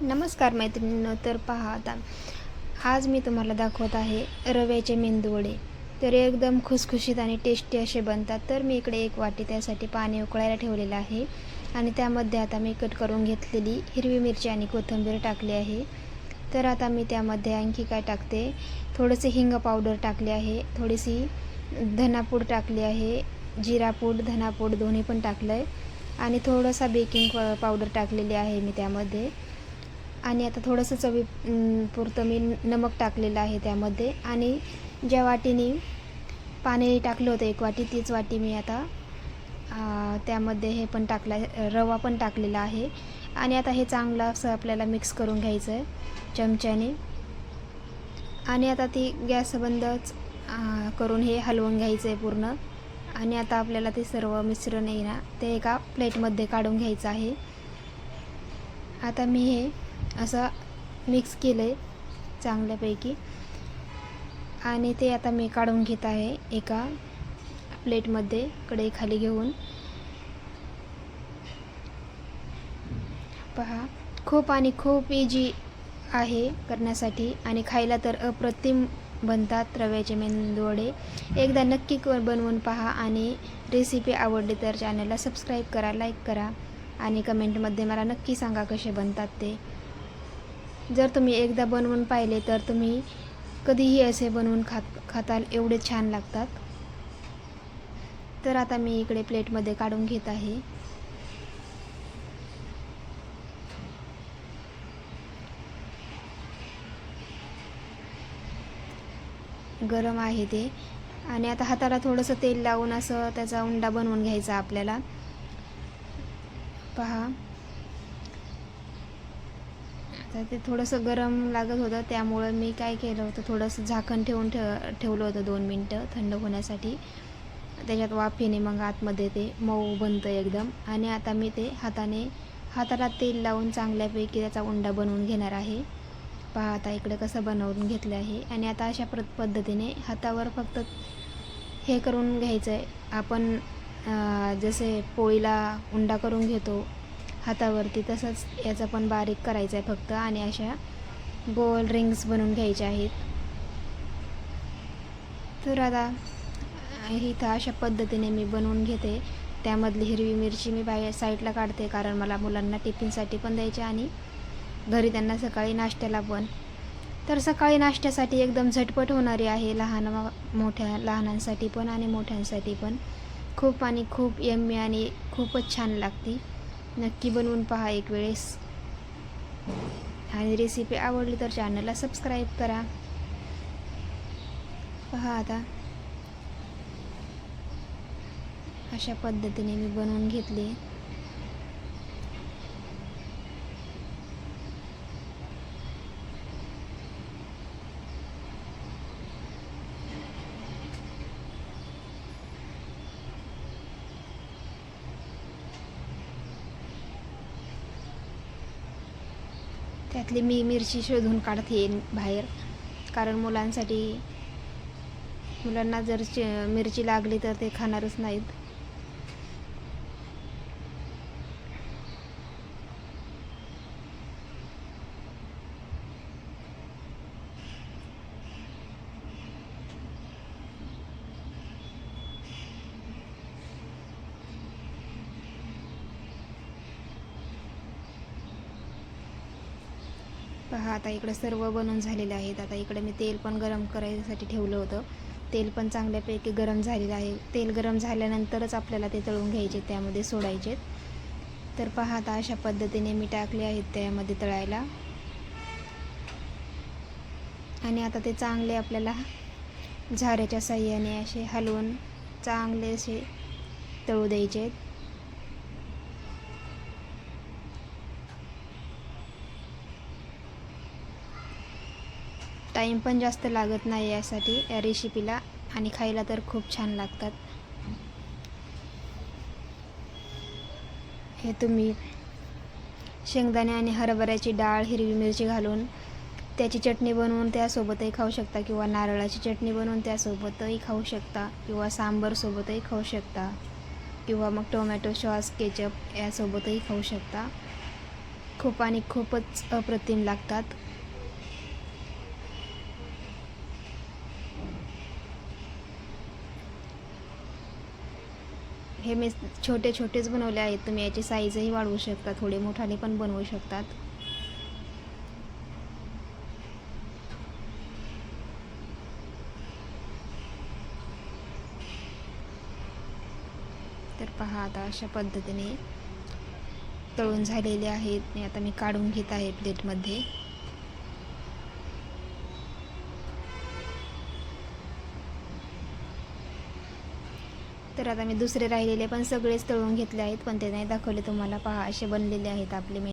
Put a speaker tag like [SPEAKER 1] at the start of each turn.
[SPEAKER 1] नमस्कार मैत्रिणींनो तर पहा आता. आज मी तुम्हाला दाखवत आहे रव्याचे मेंदूवडे. तर एकदम खुसखुशीत आणि टेस्टी असे बनतात. तर मी इकडे एक वाटी त्यासाठी पाणी उकळायला ठेवलेलं आहे. आणि त्यामध्ये आता मी कट करून घेतलेली हिरवी मिरची आणि कोथिंबीर टाकली आहे. तर आता मी त्यामध्ये आणखी काय टाकते? थोडंसे हिंग पावडर टाकले आहे. थोडीशी धनापूड टाकली आहे. जिरापूड धनापूड दोन्ही पण टाकलं आहे आणि थोडंसा बेकिंग प- पावडर टाकलेली आहे मी त्यामध्ये. आणि आता थोडंसं चवी पुरतं मी नमक टाकलेलं आहे त्यामध्ये. आणि ज्या वाटीने पाणी टाकलं होतं एक वाटी तीच वाटी मी आता त्यामध्ये हे पण टाकला रवा पण टाकलेला आहे. आणि आता हे चांगलं असं आपल्याला मिक्स करून घ्यायचं आहे चमच्याने. आणि आता ती गॅस बंदच करून हे हलवून घ्यायचं आहे पूर्ण. आणि आता आपल्याला ते सर्व मिश्रण आहे ना ते एका प्लेटमध्ये काढून घ्यायचं आहे. आता मी हे असं मिक्स केलं आहे चांगल्यापैकी. आणि ते आता मी काढून घेत आहे एका प्लेटमध्ये कढई खाली घेऊन. पहा खूप आणि खूप इजी आहे करण्यासाठी. आणि खायला तर अप्रतिम बनतात रव्याचे मेंदूवडे. एकदा नक्की क- बनवून पहा आणि रेसिपी आवडली तर चॅनलला सबस्क्राईब करा लाईक करा. आणि कमेंटमध्ये मला नक्की सांगा कसे बनतात ते. जर तुम्ही एकदा बनवून पाहिले तर तुम्ही कधीही असे बनवून खात खाताल एवढे छान लागतात. तर आता मी इकडे प्लेटमध्ये काढून घेत आहे. गरम आहे ते. आणि आता हाताला थोडंसं तेल लावून असं त्याचा उंडा बनवून घ्यायचा आपल्याला. पहा. तर ते थोडंसं गरम लागत होतं त्यामुळं मी काय केलं होतं थोडंसं झाकण ठेवून ठेव ठेवलं होतं दोन मिनटं थंड होण्यासाठी. त्याच्यात वाफ येणे मग आतमध्ये ते मऊ बनतं एकदम. आणि आता मी ते हाताने हाताला तेल लावून चांगल्यापैकी त्याचा उंडा बनवून घेणार आहे. पहा आता इकडे कसं बनवून घेतलं आहे. आणि आता अशा प्र पद्धतीने हातावर फक्त हे करून घ्यायचं आहे आपण जसे पोळीला उंडा करून घेतो हातावरती तसंच याचं पण बारीक करायचं आहे फक्त आणि अशा गोल रिंग्स बनवून घ्यायच्या आहेत. तर आता इथं अशा पद्धतीने मी बनवून घेते. त्यामधली हिरवी मिरची मी बाहेर साईडला काढते कारण मला मुलांना टिफिनसाठी पण द्यायचे आणि घरी त्यांना सकाळी नाश्त्याला पण. तर सकाळी नाश्त्यासाठी एकदम झटपट होणारी आहे लहान मोठ्या लहानांसाठी पण आणि मोठ्यांसाठी पण. खूप आणि खूप यम्मी आणि खूपच छान लागते. नक्की बनवून पहा एक वेळेस. आणि रेसिपी आवडली तर चॅनलला सबस्क्राईब करा. पहा आता. अशा पद्धतीने मी बनवून घेतली. त्यातली मी मिरची शोधून काढते बाहेर. कारण मुलांसाठी मुलांना जर मिरची लागली तर ते खाणारच नाहीत. पहा आता इकडे सर्व बनवून झालेले आहेत. आता इकडे मी तेल पण गरम करायसाठी ठेवलं होतं. तेल पण चांगल्यापैकी गरम झालेलं आहे. तेल गरम झाल्यानंतरच आपल्याला ते तळून घ्यायचे त्यामध्ये सोडायचे. तर पहा आता अशा पद्धतीने मी टाकले आहेत त्यामध्ये तळायला. आणि आता ते चांगले आपल्याला झाऱ्याच्या साह्याने असे हलवून चांगले असे तळू द्यायचे. टाईम पण जास्त लागत नाही यासाठी या रेसिपीला आणि खायला तर खूप छान लागतात. हे तुम्ही शेंगदाणे आणि हरभऱ्याची डाळ हिरवी मिरची घालून त्याची चटणी बनवून त्यासोबतही खाऊ शकता किंवा नारळाची चटणी बनवून त्यासोबतही खाऊ शकता किंवा सांबरसोबतही खाऊ शकता किंवा मग टोमॅटो सॉस केचप यासोबतही खाऊ शकता. खूप आणि खूपच अप्रतिम लागतात. हे मी छोटे छोटेच बनवले आहेत. तुम्ही याची साईजही वाढवू शकता थोडे मोठाले पण बनवू शकतात. तर पहा आता अशा पद्धतीने तळून झालेले आहेत. मी आता मी काढून घेत आहे प्लेटमध्ये. तर आता मी दुसरे राहिलेले पण सगळेच तळून घेतले आहेत पण ते नाही दाखवले तुम्हाला. पहा असे बनलेले आहेत आपले